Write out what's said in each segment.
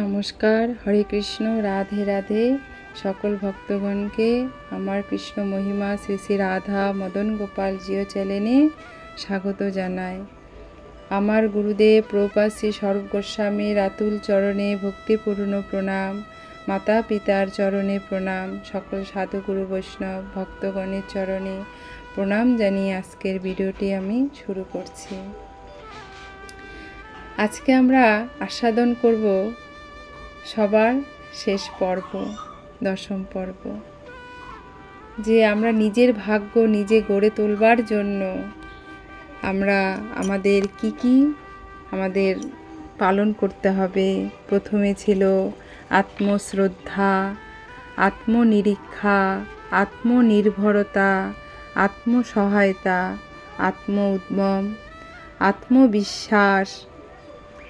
নমস্কার, হরে কৃষ্ণ, রাধে রাধে। সকল ভক্তগণকে আমার কৃষ্ণ মহিমা শ্রী শ্রী রাধা মদন গোপাল জিও চ্যানেলে স্বাগত জানাই। আমার গুরুদেব প্রভুপাদ শ্রী স্বরূপ আতুল চরণে ভক্তিপূর্ণ প্রণাম, মাতা পিতার চরণে প্রণাম, সকল সাধুগুরু বৈষ্ণব ভক্তগণের চরণে প্রণাম জানিয়ে আজকের ভিডিওটি আমি শুরু করছি। আজকে আমরা আস্বাদন করব সবার শেষ পর্ব, দশম পর্ব। যে আমরা নিজের ভাগ্য নিজে গড়ে তোলবার জন্য আমরা আমাদের কি কি আমাদের পালন করতে হবে। প্রথমে ছিল আত্মশ্রদ্ধা, আত্মনিরীক্ষা, আত্মনির্ভরতা, আত্মসহায়তা আত্ম উদ্যম আত্মবিশ্বাস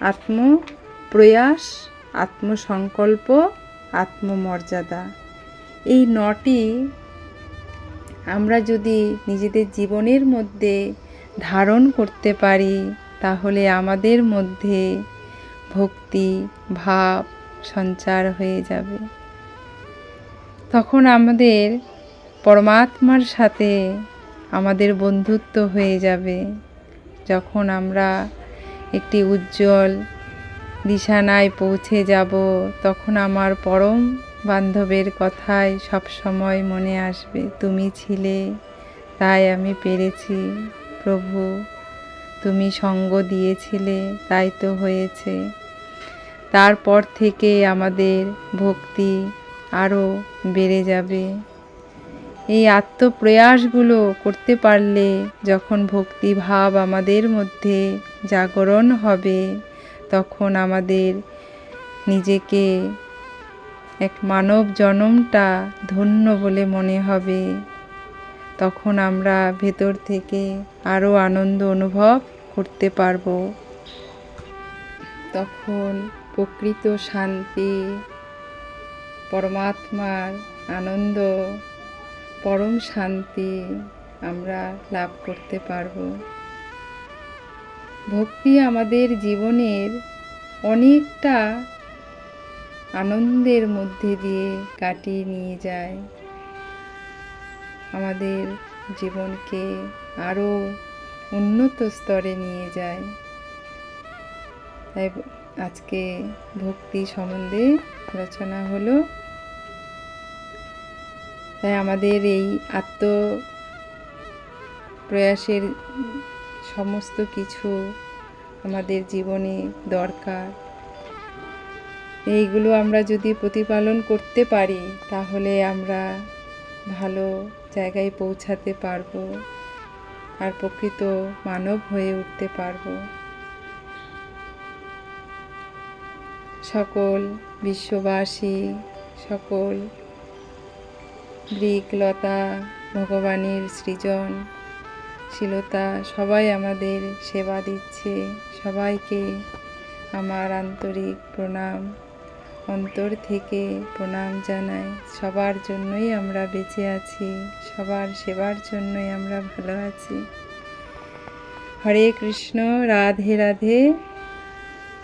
আত্মপ্রয়াস, আত্মসংকল্প, আত্মমর্যাদা। এই নটি আমরা যদি নিজেদের জীবনের মধ্যে ধারণ করতে পারি, তাহলে আমাদের মধ্যে ভক্তি, ভাব, সঞ্চার হয়ে যাবে। তখন আমাদের পরমাত্মার সাথে আমাদের বন্ধুত্ব হয়ে যাবে। যখন আমরা একটি উজ্জ্বল দিশানায় পৌঁছে যাব। তখন আমার পরম বান্ধবের কথাই সব সময় মনে আসবে। তুমি ছিলে, তাই আমি পেরেছি, প্রভু। তুমি সঙ্গ দিয়েছিলে, তাই তো হয়েছে। তারপর থেকে আমাদের ভক্তি আরও বেড়ে যাবে। এই আত্মপ্রয়াসগুলো করতে পারলে যখন ভক্তি ভাব আমাদের মধ্যে জাগরণ হবে, তখন আমাদের নিজেকে এক মানব জনমটা ধন্য বলে মনে হবে। তখন আমরা ভেতর থেকে আরও আনন্দ অনুভব করতে পারব। তখন প্রকৃত শান্তি, পরমাত্মার আনন্দ পরম শান্তি আমরা লাভ করতে পারব। ভক্তি আমাদের জীবনের অনেকটা আনন্দের মধ্যে দিয়ে কাটিয়ে নিয়ে যায়। আমাদের জীবনকে আরও উন্নত স্তরে নিয়ে যায়। তাই আজকে ভক্তি সম্বন্ধে আলোচনা হলো। তাই আমাদের এই আত্ম প্রয়াসের সমস্ত কিছু আমাদের জীবনে দরকার। এইগুলো আমরা যদি প্রতিপালন করতে পারি, তাহলে আমরা ভালো জায়গায় পৌঁছাতে পারব আর প্রকৃত মানব হয়ে উঠতে পারব। সকল বিশ্ববাসী, সকল বৃকলতা ভগবানের সৃজন, শীলতা, সবাই আমাদের সেবা দিচ্ছে, সবাইকে আমার আন্তরিক প্রণাম। অন্তর থেকে প্রণাম জানাই। সবার জন্যই আমরা বেঁচে আছি, সবার সেবার জন্যই আমরা ভালো আছি। হরে কৃষ্ণ, রাধে রাধে।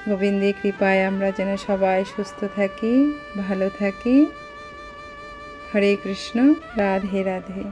গোবিন্দের কৃপায় আমরা যেন সবাই সুস্থ থাকি, ভালো থাকি। হরে কৃষ্ণ রাধে রাধে